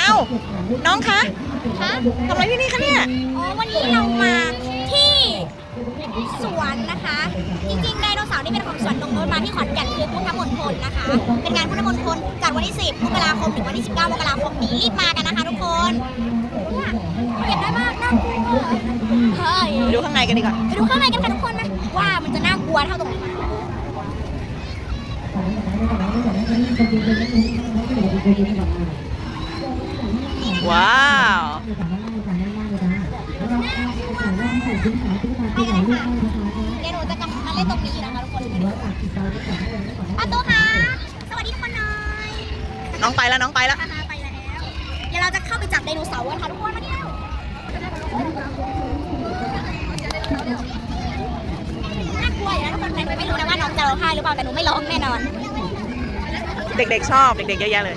เอ้า น้องคะคะทำอะไรที่นี่คะเนี่ย อ๋อ วันนี้เรามาที่สวนนะคะ จริงๆไดโนเสาร์นี่เป็นของสวนนงนุชมาที่ขอนแก่นคือพุทธมณฑลนะคะ เป็นงานพุทธมณฑลจัดวันที่ 10มกราคมถึงวันที่ 19มกราคมนี้รีบมากันนะคะทุกคนเนี่ยเห็นได้มากน่ากลัวเฮ้ยไปดูข้างในกันดีกว่าไปดูข้างในกันค่ะทุกคนนะว่ามันจะน่ากลัวเท่าตรงไหน ว้าวไปกันเลยค่ะเดี๋ยวหนูจะกลับมาเล่นตรงนี้นะคะทุกคนอาตัวค่ะ สวัสดีทุกคนหน่อยน้องไปแล้วน้องไปแล้วไปแล้ว เดี๋ยวเราจะเข้าไปจับไดโนเสาร์กันค่ะทุกคนมาเที่ยวน่ากลัวอยู่นะทุกคนใครไม่รู้นะว่าน้องจะร้องไห้หรือเปล่าแต่หนูไม่ร้องแน่นอน เด็กๆชอบเด็กๆเยอะแยะเลย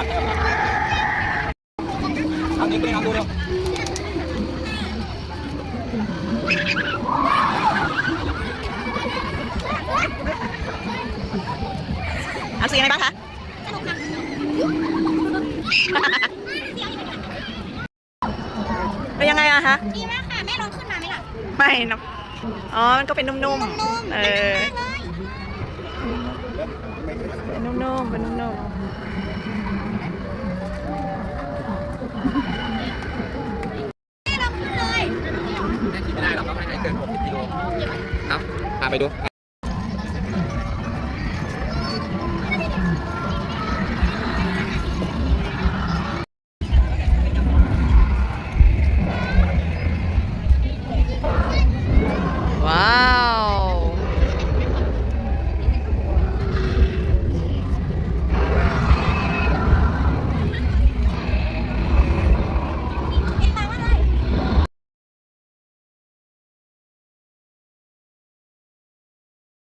เอานี้ไปลองดูเร็วเอาสีอะไรบ้างคะสนุกค่ะเป็นยังไงอะคะดีมากค่ะ แม่ลองขึ้นมาไหมล่ะ ไม่นะอ๋อ มันก็เป็นนุ่มนุ่มๆๆเออมากเลยเป็นนุ่มๆ เป็นนุ่มแครับพาไปดู